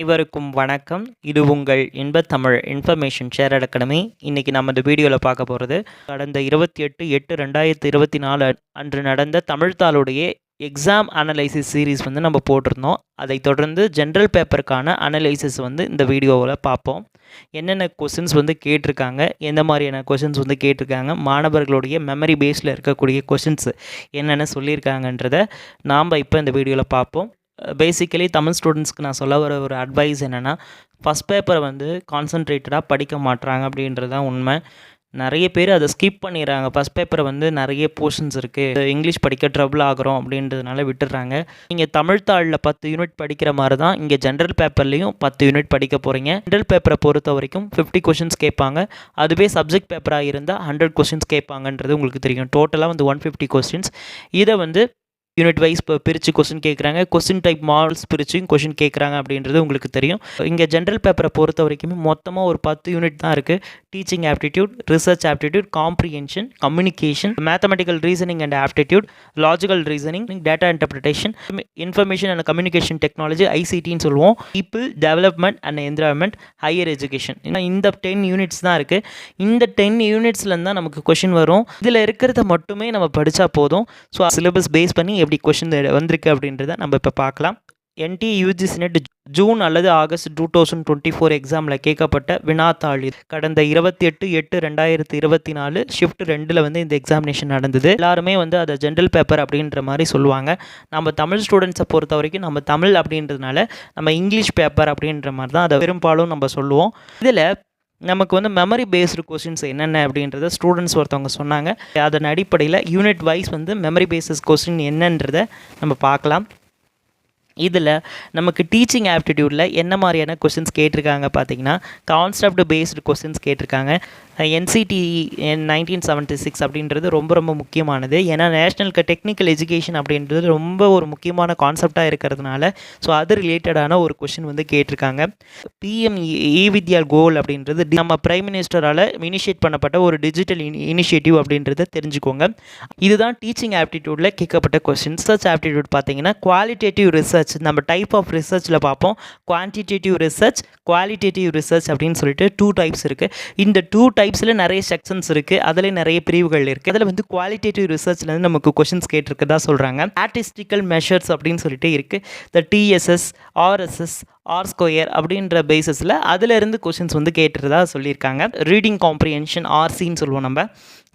அனைவருக்கும் வணக்கம். இது உங்கள் இன்பத் தமிழ் இன்ஃபர்மேஷன் ஷேர் அகாடமி. இன்றைக்கி நம்ம இந்த வீடியோவில் பார்க்க போகிறது கடந்த இருபத்தி எட்டு எட்டு ரெண்டாயிரத்தி இருபத்தி நாலு அன்று நடந்த தமிழ்த்தாளுடைய எக்ஸாம் அனலைசிஸ் சீரீஸ் வந்து நம்ம போட்டிருந்தோம். அதை தொடர்ந்து ஜென்ரல் பேப்பருக்கான அனலைசிஸ் வந்து இந்த வீடியோவில் பார்ப்போம். என்னென்ன கொஷின்ஸ் வந்து கேட்டிருக்காங்க எந்த மாதிரியான கொஷின்ஸ் வந்து கேட்டிருக்காங்க மாணவர்களுடைய மெமரி பேஸில் இருக்கக்கூடிய கொஷின்ஸ் என்னென்ன சொல்லியிருக்காங்கன்றத நாம் இப்போ இந்த வீடியோவில் பார்ப்போம். பேசிக்கலி தமிழ் ஸ்டூடெண்ட்ஸ்க்கு நான் சொல்ல வர ஒரு அட்வைஸ் என்னென்னா ஃபஸ்ட் பேப்பரை வந்து கான்சன்ட்ரேட்டடாக படிக்க மாட்டுறாங்க அப்படின்றது தான் உண்மை. நிறைய பேர் அதை ஸ்கிப் பண்ணிடுறாங்க. ஃபஸ்ட் பேப்பரை வந்து நிறைய போர்ஷன்ஸ் இருக்குது இங்கிலீஷ் படிக்க ட்ரபிள் ஆகிறோம் அப்படின்றதுனால விட்டுடுறாங்க. நீங்கள் தமிழ்த்தாளில் பத்து யூனிட் படிக்கிற மாதிரி தான் இங்கே ஜென்ரல் பேப்பர்லேயும் பத்து யூனிட் படிக்க போகிறீங்க ஜென்ரல் பேப்பரை பொறுத்த வரைக்கும் ஃபிஃப்டி கொஷின்ஸ் கேட்பாங்க. அதுவே சப்ஜெக்ட் பேப்பராக இருந்தால் ஹண்ட்ரட் கொஷின்ஸ் கேட்பாங்கன்றது உங்களுக்கு தெரியும். டோட்டலாக வந்து ஒன் ஃபிஃப்டி கொஸ்டின்ஸ் இதை வந்து யூனிட் வைஸ் இப்போ பிரித்து கொஸ்டின் கேட்குறாங்க கொஸ்டின் டைப் மாடல்ஸ் பிரிச்சும் கொஸ்டின் கேட்குறாங்க அப்படின்றது உங்களுக்கு தெரியும். இங்கே ஜென்ரல் பேப்பரை பொறுத்த வரைக்குமே மொத்தமாக ஒரு பத்து யூனிட் தான் இருக்குது teaching aptitude research aptitude comprehension communication mathematical reasoning and aptitude logical reasoning data interpretation information and communication technology ஐசிடின்னு சொல்லுவோம். People development and environment higher education இந்த டென் யூனிட்ஸ் தான் இருக்குது இந்த டென் யூனிட்ஸ்லேருந்து தான் நமக்கு கொஷின் வரும். இதில் இருக்கிறத மட்டுமே நம்ம படித்தா போதும். ஸோ சிலபஸ் பேஸ் பண்ணி எப்படி கொஷின் வந்திருக்கு அப்படின்றத நம்ம இப்போ பார்க்கலாம். என்டி யூஜிசி நெட் ஜூன் அல்லது August two thousand twenty four எக்ஸாமில் கேட்கப்பட்ட வினாத்தாள் கடந்த இருபத்தி எட்டு எட்டு ரெண்டாயிரத்தி இருபத்தி நாலு ஷிஃப்ட் ரெண்டில் வந்து இந்த எக்ஸாமினேஷன் நடந்தது. எல்லாருமே வந்து அதை ஜென்ரல் பேப்பர் அப்படின்ற மாதிரி சொல்லுவாங்க. நம்ம தமிழ் ஸ்டூடெண்ட்ஸை பொறுத்த வரைக்கும் நம்ம தமிழ் அப்படின்றதுனால நம்ம இங்கிலீஷ் பேப்பர் அப்படின்ற மாதிரி தான் அதை பெரும்பாலும் நம்ம சொல்லுவோம். இதில் நமக்கு வந்து மெமரி பேஸ்டு கொஸ்டின்ஸ் என்னென்ன அப்படின்றத ஸ்டூடெண்ட்ஸ் ஒருத்தவங்க சொன்னாங்க. அதன் அடிப்படையில் யூனிட் வைஸ் வந்து மெமரி பேஸஸ் கொஸ்டின் என்னன்றதை நம்ம பார்க்கலாம். இதில் நமக்கு டீச்சிங் ஆப்டிடியூடில் என்ன மாதிரியான கொஸ்டின்ஸ் கேட்டிருக்காங்க பார்த்தீங்கன்னா கான்செப்ட் பேஸ்டு கொஸ்டின்ஸ் கேட்டிருக்காங்க. என்சிடி நைன்டீன் செவன்ட்டி சிக்ஸ் அப்படின்றது ரொம்ப ரொம்ப முக்கியமானது. ஏன்னா நேஷ்னலுக்கு டெக்னிக்கல் எஜுகேஷன் அப்படின்றது ரொம்ப ஒரு முக்கியமான கான்செப்டாக இருக்கிறதுனால ஸோ அது ரிலேட்டடான ஒரு கொஷின் வந்து கேட்டிருக்காங்க. பிஎம் இ வித்யா கோல் அப்படின்றது நம்ம பிரைம் மினிஸ்டரால் இனிஷியேட் பண்ணப்பட்ட ஒரு டிஜிட்டல் இனிஷியேட்டிவ் அப்படின்றத தெரிஞ்சுக்கோங்க. இதுதான் டீச்சிங் ஆப்டிடியூடில் கேட்கப்பட்ட கொஸ்டின் ரிசர்ச் ஆப்டிடியூட் பார்த்தீங்கன்னா குவாலிட்டேட்டிவ் ரிசர்ச் நம்ம டைப் ஆஃப் ரிசர்ச்சில் பார்ப்போம். குவான்டிடேட்டிவ் ரிசர்ச் குவாலிட்டேட்டிவ் ரிசர்ச் அப்படின்னு சொல்லிட்டு டூ டைப்ஸ் இருக்குது இந்த டூ டைப்ஸில் நிறைய செக்ஷன்ஸ் இருக்குது அதில் நிறைய பிரிவுகள் இருக்குது அதில் வந்து குவாலிட்டேட்டிவ் ரிசர்ச்லேருந்து நமக்கு கொஷின்ஸ் கேட்டிருக்கதா சொல்கிறாங்க ஸ்டாட்டிஸ்டிக்கல் மெஷர்ஸ் அப்படின்னு சொல்லிட்டு இருக்குது the TSS RSS R square அப்படின்ற பேசிஸில் அதிலிருந்து கொஷின்ஸ் வந்து கேட்டுறதா சொல்லியிருக்காங்க. ரீடிங் காம்ப்ரிஹென்ஷன் ஆர்சின்னு சொல்லுவோம் நம்ம.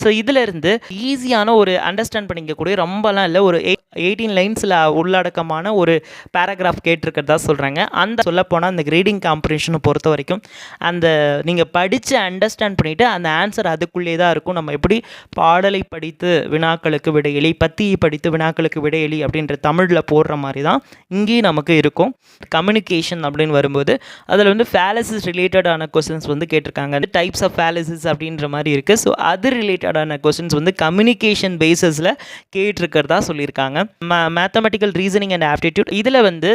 ஸோ இதிலிருந்து ஈஸியான ஒரு அண்டர்ஸ்டாண்ட் பண்ணிக்கக்கூடிய ரொம்பலாம் இல்லை. ஒரு எயிட்டீன் லைன்ஸில் உள்ளடக்கமான ஒரு பேராகிராஃப் கேட்டிருக்கிறதா சொல்கிறாங்க அந்த சொல்லப்போனால் அந்த ரீடிங் காம்படிஷனை பொறுத்த வரைக்கும் அந்த நீங்கள் படித்து அண்டர்ஸ்டாண்ட் பண்ணிவிட்டு அந்த ஆன்சர் அதுக்குள்ளே தான் இருக்கும். நம்ம எப்படி பாடலை படித்து வினாக்களுக்கு விடையெளி பத்தியை படித்து வினாக்களுக்கு விடையெளி அப்படின்ற தமிழில் போடுற மாதிரி தான் இங்கேயும் நமக்கு இருக்கும். கம்யூனிகேஷன் அப்படின்னு வரும்போது அதில் வந்து ஃபேலசிஸ் ரிலேட்டடான கொஸ்டின்ஸ் வந்து கேட்டிருக்காங்க. டைப்ஸ் ஆஃப் ஃபேலசிஸ் அப்படின்ற மாதிரி இருக்குது ஸோ அது ரிலேட்டட் ரிலேட்டடான கொஸ்டின்ஸ் வந்து கம்யூனிகேஷன் பேஸஸில் கேட்டிருக்கிறதா சொல்லியிருக்காங்க. மேத்தமெட்டிக்கல் ரீசனிங் அண்ட் ஆப்டிடியூட் இதில் வந்து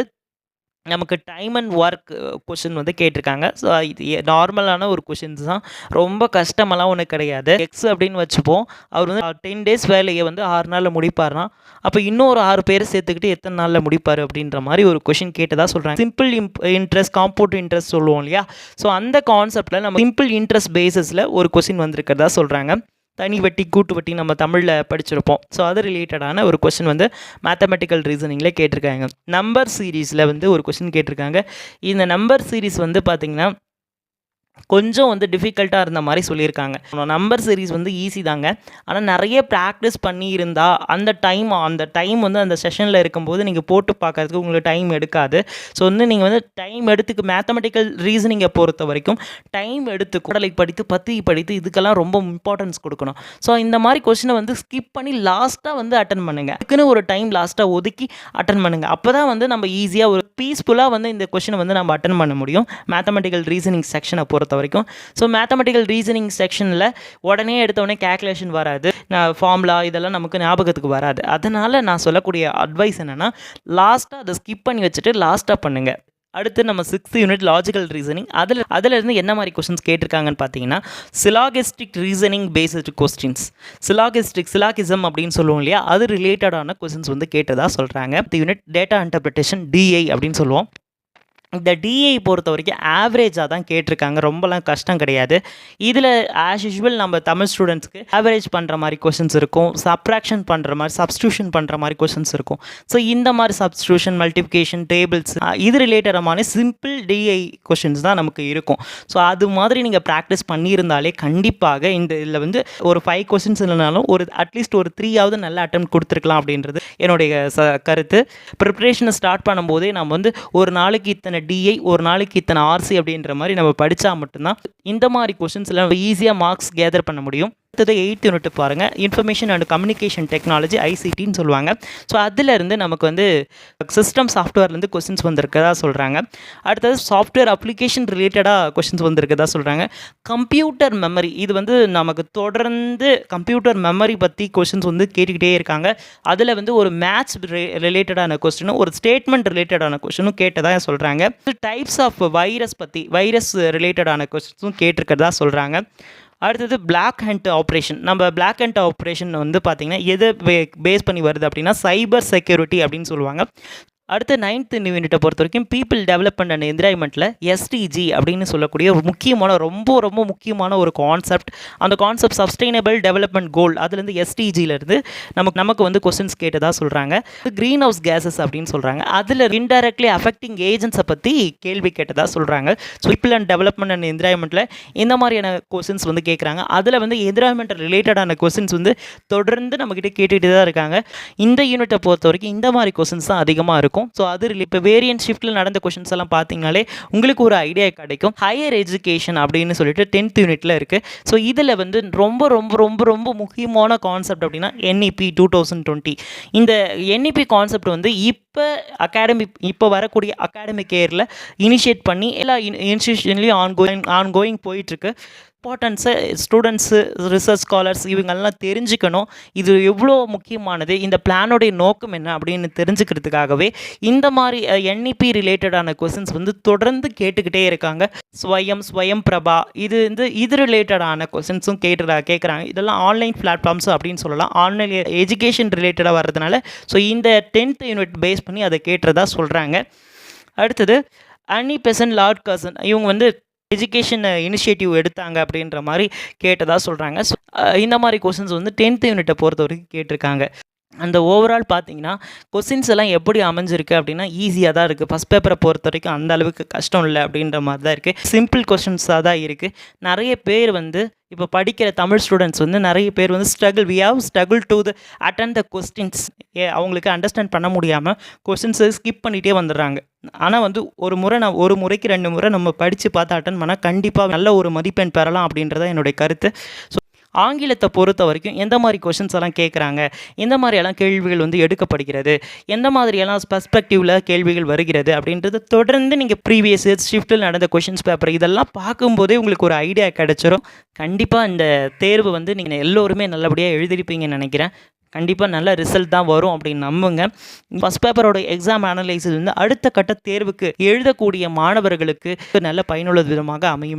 நமக்கு டைம் அண்ட் ஒர்க் கொஷின் வந்து கேட்டிருக்காங்க. ஸோ இது நார்மலான ஒரு கொஷின்ஸ் தான். ரொம்ப கஷ்டமெல்லாம் ஒன்றும் கிடையாது. எக்ஸ் அப்படின்னு வச்சுப்போம். அவர் வந்து uh, டென் டேஸ் வேலையை வந்து ஆறு நாளில் முடிப்பார்னா அப்போ இன்னொரு ஆறு பேர் சேர்த்துக்கிட்டு எத்தனை நாளில் முடிப்பார் அப்படின்ற மாதிரி ஒரு கொஷின் கேட்டதாக சொல்கிறாங்க சிம்பிள் இம்ப் இன்ட்ரெஸ்ட் காம்பவுண்ட் இன்ட்ரெஸ்ட் சொல்லுவோம் இல்லையா? ஸோ அந்த கான்செப்டில் நம்ம சிம்பிள் இன்ட்ரெஸ்ட் பேஸஸில் ஒரு கொஷின் வந்திருக்கிறதா சொல்கிறாங்க தனி வட்டி கூட்டு வட்டி நம்ம தமிழில் படிச்சிருப்போம். ஸோ அது ரிலேட்டடான ஒரு கொஷின் வந்து மேத்தமெட்டிக்கல் ரீசனிங்கில் கேட்டிருக்காங்க. நம்பர் சீரீஸில் வந்து ஒரு கொஷின் கேட்டிருக்காங்க. இந்த நம்பர் சீரீஸ் வந்து பார்த்திங்கன்னா கொஞ்சம் வந்து டிஃபிகல்ட்டாக இருந்த மாதிரி சொல்லியிருக்காங்க. நம்பர் சீரீஸ் வந்து ஈஸி தாங்க. ஆனால் நிறைய ப்ராக்டிஸ் பண்ணியிருந்தால் அந்த டைம் அந்த டைம் வந்து அந்த செஷனில் இருக்கும்போது நீங்கள் போட்டு பார்க்கறதுக்கு உங்களுக்கு டைம் எடுக்காது. ஸோ வந்து நீங்கள் வந்து டைம் எடுத்துக்கு மேத்தமெட்டிக்கல் ரீசனிங்கை பொறுத்த வரைக்கும் டைம் எடுத்து குடலை படித்து பத்தி படித்து இதுக்கெல்லாம் ரொம்ப இம்பார்ட்டன்ஸ் கொடுக்கணும். ஸோ இந்த மாதிரி கொஷினை வந்து ஸ்கிப் பண்ணி லாஸ்ட்டாக வந்து அட்டன் பண்ணுங்கள் அதுக்குன்னு ஒரு டைம் லாஸ்ட்டாக ஒதுக்கி அட்டன் பண்ணுங்கள் அப்போ தான் வந்து நம்ம ஈஸியாக ஒரு பீஸ்ஃபுல்லாக வந்து இந்த கொஷினை வந்து நம்ம அட்டன் பண்ண முடியும். மேத்தமெட்டிக்கல் ரீசனிங் செக்ஷனை பொறுத்த பொறுத்த வரைக்கும் ஸோ மேத்தமெட்டிக்கல் ரீசனிங் செக்ஷனில் உடனே எடுத்தோடனே கேல்குலேஷன் வராது. நான் ஃபார்முலா இதெல்லாம் நமக்கு ஞாபகத்துக்கு வராது. அதனால் நான் சொல்லக்கூடிய அட்வைஸ் என்னென்னா லாஸ்ட்டாக அதை ஸ்கிப் பண்ணி வச்சுட்டு லாஸ்ட்டாக பண்ணுங்கள் அடுத்து நம்ம சிக்ஸ்த் யூனிட் லாஜிக்கல் ரீசனிங் அதில் அதிலிருந்து என்ன மாதிரி கொஸ்டின்ஸ் கேட்டிருக்காங்கன்னு பார்த்தீங்கன்னா syllogistic reasoning based questions syllogistic syllogism அப்படின்னு சொல்லுவோம் இல்லையா? அது ரிலேட்டடான கொஸ்டின்ஸ் வந்து கேட்டதாக சொல்கிறாங்க யூனிட் டேட்டா இன்டர்பிரிட்டேஷன் டிஐ அப்படின்னு சொல்லுவோம். இந்த டிஐ பொறுத்த வரைக்கும் ஆவரேஜாக தான் கேட்டிருக்காங்க. ரொம்பலாம் கஷ்டம் கிடையாது. இதில் ஆஸ் யூஷுவல் நம்ம தமிழ் ஸ்டூடெண்ட்ஸ்க்கு ஆவரேஜ் பண்ணுற மாதிரி கொஷின்ஸ் இருக்கும். சப்ராக்ஷன் பண்ணுற மாதிரி சப்ஸ்டியூஷன் பண்ணுற மாதிரி கொஷின்ஸ் இருக்கும். ஸோ இந்த மாதிரி சப்ஸ்டியூஷன் மல்டிஃபிகேஷன் டேபிள்ஸ் இது ரிலேட்டடமான சிம்பிள் டிஐ கொஷின்ஸ் தான் நமக்கு இருக்கும். ஸோ அது மாதிரி நீங்கள் ப்ராக்டிஸ் பண்ணியிருந்தாலே கண்டிப்பாக இந்த இதில் வந்து ஒரு ஃபைவ் கொஷின்ஸ் இல்லைனாலும் ஒரு அட்லீஸ்ட் ஒரு த்ரீயாவது நல்ல அட்டம் கொடுத்துருக்கலாம் அப்படின்றது என்னுடைய ச கருத்து. ப்ரிப்ரேஷனை ஸ்டார்ட் பண்ணும்போதே நம்ம வந்து ஒரு நாளைக்கு இத்தனை டிஐ ஒரு நாளைக்கு இத்தனை ஆர்சி அப்படின்ற மாதிரி நம்ம படித்தா மட்டும்தான் இந்த மாதிரி கொஷின்ஸ்லாம் ஈஸியாக மார்க்ஸ் கேதர் பண்ண முடியும். அடுத்தது எயித் யூனிட் பாருங்கள் இன்ஃபர்மேஷன் அண்ட் கம்யூனிகேஷன் டெக்னாலஜி ஐசிடின்னு சொல்லுவாங்க. ஸோ அதிலிருந்து நமக்கு வந்து சிஸ்டம் சாஃப்ட்வேர்லேருந்து கொஸ்டின்ஸ் வந்திருக்கதா சொல்கிறாங்க அடுத்தது சாஃப்ட்வேர் அப்ளிகேஷன் ரிலேட்டடாக கொஸ்டின்ஸ் வந்திருக்கதா சொல்கிறாங்க கம்ப்யூட்டர் மெமரி இது வந்து நமக்கு தொடர்ந்து கம்ப்யூட்டர் மெமரி பற்றி கொஸ்டின்ஸ் வந்து கேட்டுக்கிட்டே இருக்காங்க. அதில் வந்து ஒரு மேத்ஸ் ரிலேட்டடான கொஸ்டினும் ஒரு ஸ்டேட்மெண்ட் ரிலேட்டடான கொஸ்டினும் கேட்டதாக சொல்கிறாங்க டைப்ஸ் ஆஃப் வைரஸ் பற்றி வைரஸ் ரிலேட்டடான கொஸ்டின்ஸும் கேட்டிருக்கிறதா சொல்கிறாங்க அடுத்தது பிளாக் ஹண்ட் ஆப்ரேஷன் நம்ம பிளாக் ஹண்ட் ஆப்ரேஷன் வந்து பார்த்திங்கன்னா எதை பேஸ் பண்ணி வருது அப்படின்னா சைபர் செக்யூரிட்டி அப்படின்னு சொல்லுவாங்க. அடுத்து நைன்த் யூனிட்டை பொறுத்த வரைக்கும் பீப்புள் டெவலப்மெண்ட் அண்ட் என்விரான்மெண்ட்டில் எஸ்டிஜி அப்படின்னு சொல்லக்கூடிய ஒரு முக்கியமான ரொம்ப ரொம்ப முக்கியமான ஒரு கான்செப்ட் அந்த கான்செப்ட் சஸ்டைனபிள் டெவலப்மெண்ட் கோல் அதுலேருந்து எஸ்டிஜிலேருந்து நமக்கு நமக்கு வந்து கொஸ்டின்ஸ் கேட்டதாக சொல்கிறாங்க க்ரீன் ஹவுஸ் கேஸஸ் அப்படின்னு சொல்கிறாங்க அதில் இன்டெரக்ட்லி அஃபெக்டிங் ஏஜென்ட்ஸை பற்றி கேள்வி கேட்டதாக சொல்கிறாங்க so people and development and என்விரான்மெண்ட்டில் இந்த மாதிரியான கொஸ்டின்ஸ் வந்து கேட்குறாங்க அதில் வந்து என்விரான்மெண்ட் ரிலேட்டடான கொஸ்டின்ஸ் வந்து தொடர்ந்து நம்மக்கிட்ட கேட்டுகிட்டு தான் இருக்காங்க. இந்த யூனிட்டை பொறுத்த வரைக்கும் இந்த மாதிரி கொஸ்டின்ஸ் தான் அதிகமாக இருக்கும். இருக்கும். ஸோ அது இப்போ வேரியன்ட் ஷிஃப்ட்டில் நடந்த கொஷின்ஸ் எல்லாம் பார்த்தீங்கனாலே உங்களுக்கு ஒரு ஐடியா கிடைக்கும். ஹையர் எஜுகேஷன் அப்படின்னு சொல்லிட்டு டென்த் யூனிட்டில் இருக்குது ஸோ இதில் வந்து ரொம்ப ரொம்ப ரொம்ப ரொம்ப முக்கியமான கான்செப்ட் அப்படின்னா என்இபி டூ தௌசண்ட் டுவெண்ட்டி இந்த என்இபி கான்செப்ட் வந்து இப்போ அகாடமிக் இப்போ வரக்கூடிய அகாடமிக் இயரில் இனிஷியேட் பண்ணி எல்லா இன்ஸ்டியூஷன்லேயும் ஆன் கோயிங் ஆன் கோயிங் போயிட்டுருக்கு இம்பார்ட்டன்ஸை ஸ்டூடெண்ட்ஸு ரிசர்ச் ஸ்காலர்ஸ் இவங்கெல்லாம் தெரிஞ்சுக்கணும். இது எவ்வளோ முக்கியமானது? இந்த பிளானுடைய நோக்கம் என்ன அப்படின்னு தெரிஞ்சுக்கிறதுக்காகவே இந்த மாதிரி என்இபி ரிலேட்டடான கொஸ்டின்ஸ் வந்து தொடர்ந்து கேட்டுக்கிட்டே இருக்காங்க. ஸ்வயம் ஸ்வயம் பிரபா இது வந்து இது ரிலேட்டடான கொஸ்டின்ஸும் கேட்டுறா கேட்குறாங்க இதெல்லாம் ஆன்லைன் பிளாட்ஃபார்ம்ஸ் அப்படின்னு சொல்லலாம். ஆன்லைன் எஜுகேஷன் ரிலேட்டடாக வர்றதுனால ஸோ இந்த டென்த் யூனிட் பேஸ் பண்ணி அதை கேட்டுறதா சொல்கிறாங்க அடுத்தது அன்னி பெசன் லார்ட் கர்சன் இவங்க வந்து எஜுகேஷன் இனிஷியேட்டிவ் எடுத்தாங்க அப்படின்ற மாதிரி கேட்டதாக சொல்கிறாங்க ஸோ இந்த மாதிரி கொஸ்டின்ஸ் வந்து டென்த் யூனிட்டை பொறுத்த வரைக்கும் கேட்டிருக்காங்க. அந்த ஓவரால் பார்த்தீங்கன்னா கொஸ்டின்ஸ் எல்லாம் எப்படி அமைஞ்சிருக்கு அப்படின்னா ஈஸியாக தான் இருக்குது ஃபஸ்ட் பேப்பரை பொறுத்த வரைக்கும் அந்த அளவுக்கு கஷ்டம் இல்லை அப்படின்ற மாதிரி தான் இருக்குது சிம்பிள் கொஸ்டின்ஸாக தான் இருக்குது நிறைய பேர் வந்து இப்போ படிக்கிற தமிழ் ஸ்டூடெண்ட்ஸ் வந்து நிறைய பேர் வந்து struggle we have struggle to the attend the questions ஏ அவங்களுக்கு அண்டர்ஸ்டாண்ட் பண்ண முடியாமல் கொஸ்டின்ஸை ஸ்கிப் பண்ணிகிட்டே வந்துடுறாங்க. ஆனால் வந்து ஒரு முறை நான் ஒரு முறைக்கு ரெண்டு முறை நம்ம படித்து பார்த்து அட்டன் பண்ணால் கண்டிப்பாக நல்ல ஒரு மதிப்பெண் பெறலாம் அப்படின்றத என்னுடைய கருத்து. ஸோ ஆங்கிலத்தை பொறுத்த வரைக்கும் எந்த மாதிரி கொஷின்ஸ் எல்லாம் கேட்குறாங்க எந்த மாதிரியெல்லாம் கேள்விகள் வந்து எடுக்கப்படுகிறது? எந்த மாதிரியெல்லாம் பர்ஸ்பெக்டிவில் கேள்விகள் வருகிறது? அப்படின்றது தொடர்ந்து நீங்கள் ப்ரீவியஸ் ஷிஃப்ட்டில் நடந்த கொஷின்ஸ் பேப்பர் இதெல்லாம் பார்க்கும்போதே உங்களுக்கு ஒரு ஐடியா கிடச்சிரும். கண்டிப்பாக இந்த தேர்வு வந்து நீங்கள் எல்லோருமே நல்லபடியாக எழுதிருப்பீங்கன்னு நினைக்கிறேன். கண்டிப்பாக நல்ல ரிசல்ட் தான் வரும் அப்படின்னு நம்புங்க. ஃபஸ்ட் பேப்பரோட எக்ஸாம் அனலைசிஸ் வந்து அடுத்த கட்ட தேர்வுக்கு எழுதக்கூடிய மாணவர்களுக்கு நல்ல பயனுள்ள விதமாக அமையும்.